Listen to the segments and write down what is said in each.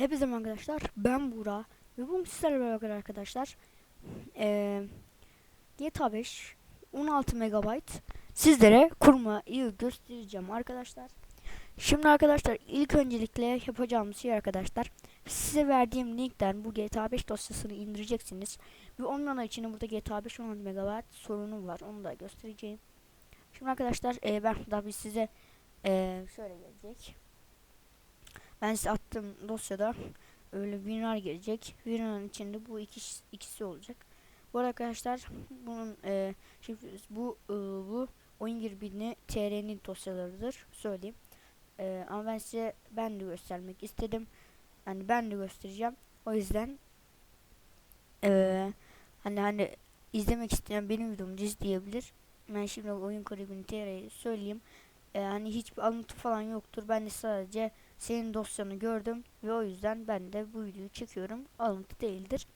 Hepinize arkadaşlar. Ben Buğra ve bugün sizlerle beraber arkadaşlar eee GTA 5 16 MB sizlere kurmayı göstereceğim arkadaşlar. Şimdi arkadaşlar ilk öncelikle yapacağımız şey arkadaşlar size verdiğim linkten bu GTA 5 dosyasını indireceksiniz ve ondan içinde burada GTA 5 16 MB sorunu var onu da göstereceğim. Şimdi arkadaşlar eee, ben tabii size eee, şöyle gelecek. Ben size attığım dosyada öyle WinRAR gelecek. WinRAR'ın içinde bu iki, ikisi olacak. Bu arada arkadaşlar bunun e, şifresi bu e, bu oyun girbini TR'nin dosyalarıdır söyleyeyim. E, ama ben size ben de göstermek istedim. Yani ben de göstereceğim. O yüzden e, hani hani izlemek isteyen benim videomu izleyebilir. Ben şimdi oyun kulübünün TR'yi söyleyeyim. E, hani hiçbir alıntı falan yoktur. Ben de sadece senin dosyanı gördüm ve o yüzden ben de bu videoyu çekiyorum. Alıntı değildir.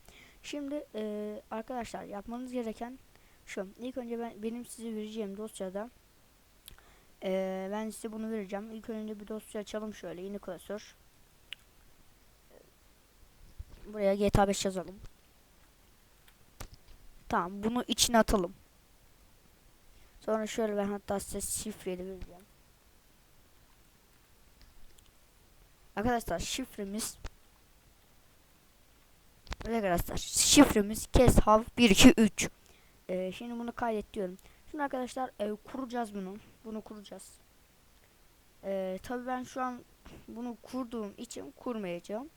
Şimdi e, arkadaşlar yapmanız gereken şu. İlk önce ben benim size vereceğim dosyada e, ben size bunu vereceğim. İlk önce bir dosya açalım şöyle yeni klasör. Buraya GTA 5 yazalım. Tamam bunu içine atalım. Sonra şöyle ben hatta size şifreyi de. Arkadaşlar şifremiz Evet arkadaşlar şifremiz keshav 123 ee, Şimdi bunu kaydet diyorum. Şimdi arkadaşlar e, kuracağız bunu. Bunu kuracağız. Ee, Tabi ben şu an bunu kurduğum için kurmayacağım.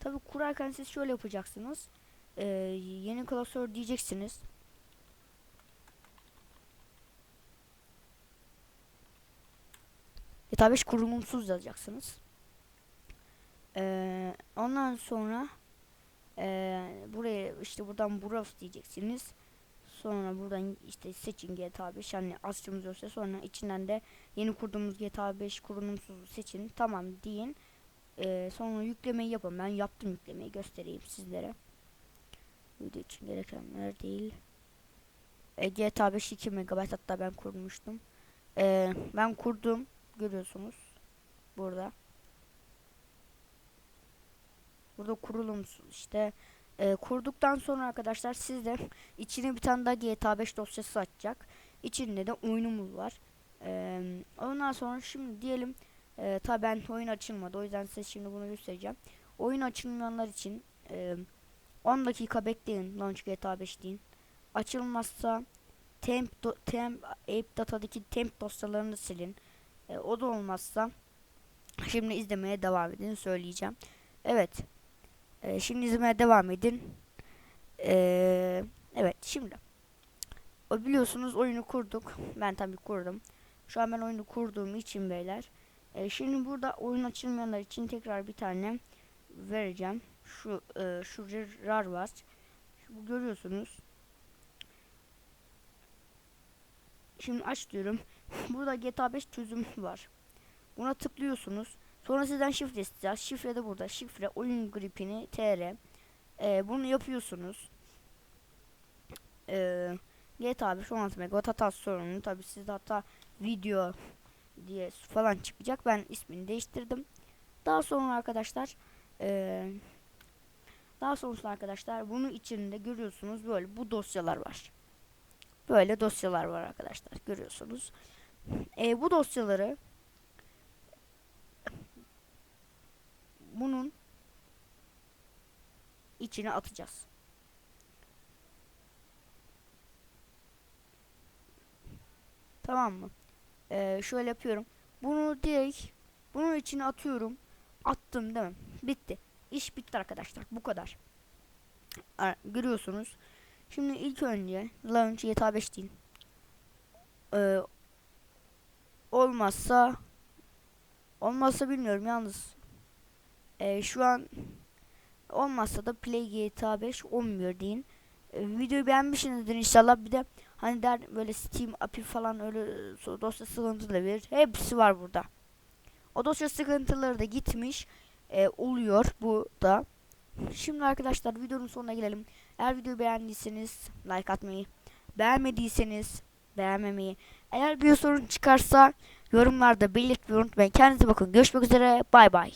Tabi kurarken siz şöyle yapacaksınız. Ee, Yeni klasör diyeceksiniz E tabi kurulumsuz yazacaksınız ee, ondan sonra ee, buraya işte buradan browse diyeceksiniz. Sonra buradan işte seçin GTA 5 hani açtığımız yoksa sonra içinden de yeni kurduğumuz GTA 5 kurulumsuzu seçin. Tamam deyin. Ee, sonra yüklemeyi yapın. Ben yaptım yüklemeyi göstereyim sizlere. Video için gerekenler değil. Ee, GTA 5 2 MB hatta ben kurmuştum. Ee, ben kurdum. Görüyorsunuz. Burada. Burada kurulumsuz işte. E, kurduktan sonra arkadaşlar sizde içine bir tane daha GTA 5 dosyası açacak. İçinde de oyunumuz var. E, ondan sonra şimdi diyelim e, tabi ben oyun açılmadı. O yüzden size şimdi bunu göstereceğim. Oyun açılmayanlar için e, 10 dakika bekleyin. Launch GTA 5 deyin. Açılmazsa temp, do, temp ape datadaki temp dosyalarını silin. E, o da olmazsa şimdi izlemeye devam edin söyleyeceğim. Evet. Ee, şimdi izlemeye devam edin. Ee, evet şimdi. O biliyorsunuz oyunu kurduk. Ben tabii kurdum. Şu an ben oyunu kurduğum için beyler. Ee, şimdi burada oyun açılmayanlar için tekrar bir tane vereceğim. Şu e, şu rar var. Bu görüyorsunuz. Şimdi aç diyorum. Burada GTA 5 çözüm var. Buna tıklıyorsunuz. Sonra sizden şifre isteyeceğiz. Şifre de burada. Şifre oyun gripini tr. Ee, bunu yapıyorsunuz. Ee, GTA 5 16 MB hata sorunu tabi sizde hata video diye falan çıkacak. Ben ismini değiştirdim. Daha sonra arkadaşlar ee, daha sonrasında arkadaşlar bunun içinde görüyorsunuz böyle bu dosyalar var. Böyle dosyalar var arkadaşlar görüyorsunuz. E, bu dosyaları bunun içine atacağız. Tamam mı? Ee, şöyle yapıyorum. Bunu direkt bunun içine atıyorum. Attım değil mi? Bitti. İş bitti arkadaşlar. Bu kadar. Ar görüyorsunuz. Şimdi ilk önce launch GTA 5 deyin. Ee, olmazsa olmazsa bilmiyorum yalnız e, şu an olmazsa da Play GTA 5 olmuyor deyin. E, videoyu beğenmişsinizdir inşallah. Bir de hani der böyle Steam API falan öyle dosya sıkıntıları verir. Hepsi var burada. O dosya sıkıntıları da gitmiş. E, oluyor bu da. Şimdi arkadaşlar videonun sonuna gelelim. Eğer videoyu beğendiyseniz like atmayı, beğenmediyseniz beğenmemeyi. Eğer bir sorun çıkarsa yorumlarda belirtmeyi unutmayın. Kendinize bakın. Görüşmek üzere. Bay bay.